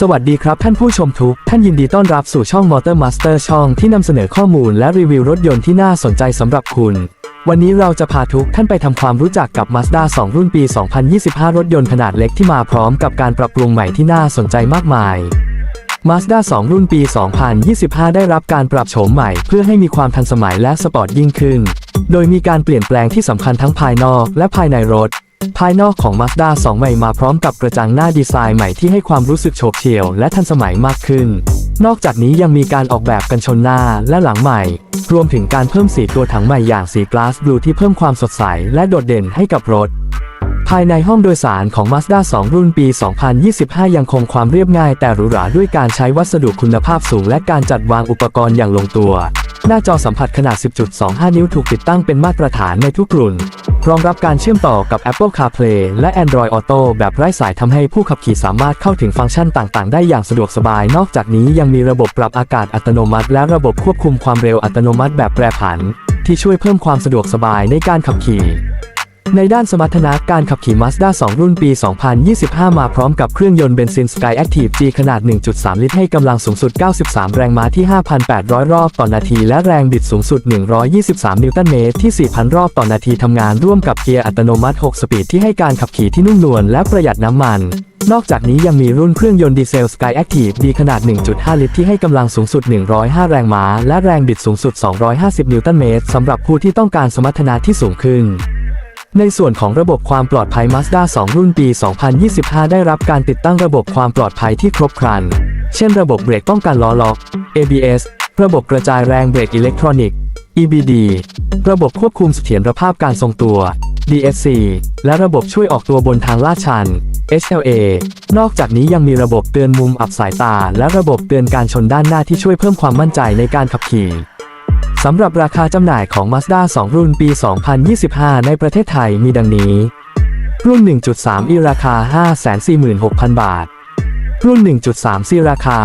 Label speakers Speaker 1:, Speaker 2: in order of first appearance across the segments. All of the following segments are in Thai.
Speaker 1: สวัสดีครับท่านผู้ชมทุก ท่านยินดีต้อนรับสู่ช่อง Motor Master ช่องที่นำเสนอข้อมูลและรีวิวรถยนต์ที่น่าสนใจสำหรับคุณ วันนี้เราจะพาทุกท่านไปทำความรู้จักกับ Mazda 2 รุ่นปี 2025 รถยนต์ขนาดเล็กที่มาพร้อมกับการปรับปรุงใหม่ที่น่าสนใจมากมาย Mazda 2 รุ่นปี 2025 ได้รับการปรับโฉมใหม่เพื่อให้มีความทันสมัยและสปอร์ตยิ่งขึ้น โดยมีการเปลี่ยนแปลงที่สำคัญทั้งภายนอกและภายในรถ ภายนอกของ Mazda 2 ใหม่มาพร้อมกับกระจังหน้าดีไซน์ใหม่ที่ให้ความรู้สึกโฉบเฉี่ยวและทันสมัยมากขึ้น นอกจากนี้ยังมีการออกแบบกันชนหน้าและหลังใหม่ รวมถึงการเพิ่มสีตัวถังใหม่อย่างสีกลาสบลูที่เพิ่มความสดใสและโดดเด่นให้กับรถ ภายในห้องโดยสารของ Mazda 2 รุ่นปี 2025 ยังคงความเรียบง่ายแต่หรูหราด้วยการใช้วัสดุคุณภาพสูง และการจัดวางอุปกรณ์อย่างลงตัว หน้าจอสัมผัสขนาด 10.25 นิ้วถูกติดตั้งเป็นมาตรฐานในทุกรุ่น รองรับการเชื่อมต่อกับ Apple CarPlay และ Android Auto แบบไร้สายทำให้ผู้ขับขี่สามารถเข้าถึงฟังก์ชันต่าง ๆ ได้อย่างสะดวกสบาย นอกจากนี้ยังมีระบบปรับอากาศอัตโนมัติ และระบบควบคุมความเร็วอัตโนมัติแบบแปรผัน ที่ช่วยเพิ่มความสะดวกสบายในการขับขี่ ในด้านสมรรถนะการขับขี่ Mazda 2 รุ่นปี 2025 มาพร้อมกับเครื่องยนต์เบนซิน Sky Active G ขนาด 1.3 ลิตรให้กำลังสูงสุด 93 แรงม้าที่ 5,800 รอบต่อนาที และแรงบิดสูงสุด 123 นิวตันเมตรที่ 4,000 รอบต่อนาทีทำงานร่วมกับเกียร์อัตโนมัติ 6 สปีดที่ให้การขับขี่ที่นุ่มนวลและประหยัดน้ำมันนอกจากนี้ยังมีรุ่นเครื่องยนต์ดีเซล Sky Active D ขนาด 1.5 ลิตรที่ให้กำลังสูงสุด 105 แรงม้า และแรงบิดสูงสุด 250 นิวตันเมตรสำหรับผู้ที่ต้องการสมรรถนะที่สูงขึ้น ในส่วนของระบบความปลอดภัย Mazda 2 รุ่นปี 2025 ได้รับการติดตั้งระบบความปลอดภัยที่ครบครัน เช่นระบบเบรกป้องกันล้อล็อก ABS ระบบกระจายแรงเบรกอิเล็กทรอนิกส์ EBD ระบบควบคุมเสถียรภาพการทรงตัว DSC และระบบช่วยออกตัวบนทางลาดชัน HLA นอกจากนี้ยังมีระบบเตือนมุมอับสายตา และระบบเตือนการชนด้านหน้าที่ช่วยเพิ่มความมั่นใจในการขับขี่ สำหรับราคาจำหน่ายของ Mazda 2 รุ่นปี 2025 ในประเทศไทยมีดังนี้ รุ่น 1.3 e ราคา 546,000 บาท รุ่น 1.3 c ราคา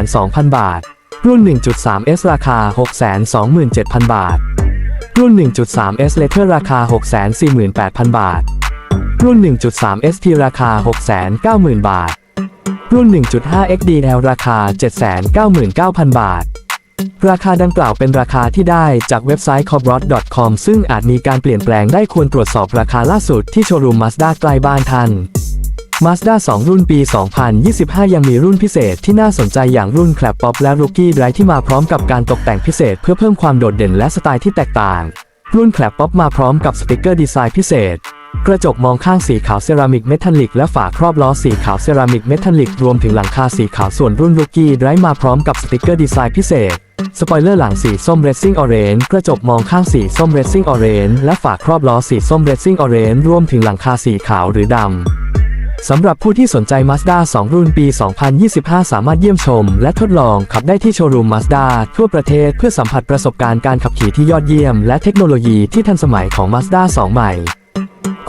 Speaker 1: 602,000 บาท รุ่น 1.3 s ราคา 627,000 บาท รุ่น 1.3 s Letter ราคา 648,000 บาท รุ่น 1.3 ST ราคา 690,000 บาท รุ่น 1.5 XDL ราคา 799,000 บาท ราคาดังกล่าวเป็นราคาที่ได้จากเว็บไซต์ c o b r o t c o m ซึ่งอาจมีการเปลี่ยนแปลงได้ควรตรวจสอบราคาล่าสุดที่โชว์รูม Mazda ใกล้บ้านท่าน Mazda 2 รุ่นปี 2025 ยังมีรุ่นพิเศษที่น่าสนใจอย่างรุ่น Clap Pop และ Rookie Drive ที่มาพร้อมกับการตกแต่งพิเศษเพื่อเพิ่มความโดดเด่นและสไตล์ที่แตกต่าง รุ่น Clap Pop มาพร้อมกับสติกเกอร์ดีไซน์พิเศษ กระจกมองข้างสีขาวเซรามิกเมทัลลิกและฝาครอบล้อสีขาวเซรามิกเมทัลลิกรวมถึงหลังคาสีขาวส่วนรุ่น Rookie Drive มาพร้อมกับสติกเกอร์ดีไซน์พิเศษ สปอยเลอร์หลังสีส้มเรซซิ่งออเรนกระจกมองข้างสีส้มเรซซิ่งออเรนและฝาครอบล้อสีส้มเรซซิ่งออเรนรวมถึงหลังคาสีขาวหรือดำสำหรับผู้ที่สนใจ Mazda 2 รุ่นปี 2025 สามารถเยี่ยมชม และทดลองขับได้ที่โชว์รูม Mazda ทั่วประเทศเพื่อสัมผัสประสบการณ์การขับขี่ที่ยอดเยี่ยม และเทคโนโลยีที่ทันสมัยของ Mazda 2 ใหม่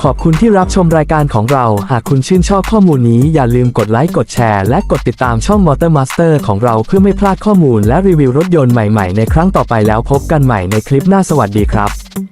Speaker 1: ขอบคุณที่รับชมรายการของเรา หากคุณชื่นชอบข้อมูลนี้อย่าลืมกดไลค์กดแชร์และกดติดตามช่อง Motor Master ของเราเพื่อไม่พลาดข้อมูลและรีวิวรถยนต์ใหม่ๆ ในครั้งต่อไปแล้วพบกันใหม่ในคลิปหน้าสวัสดีครับ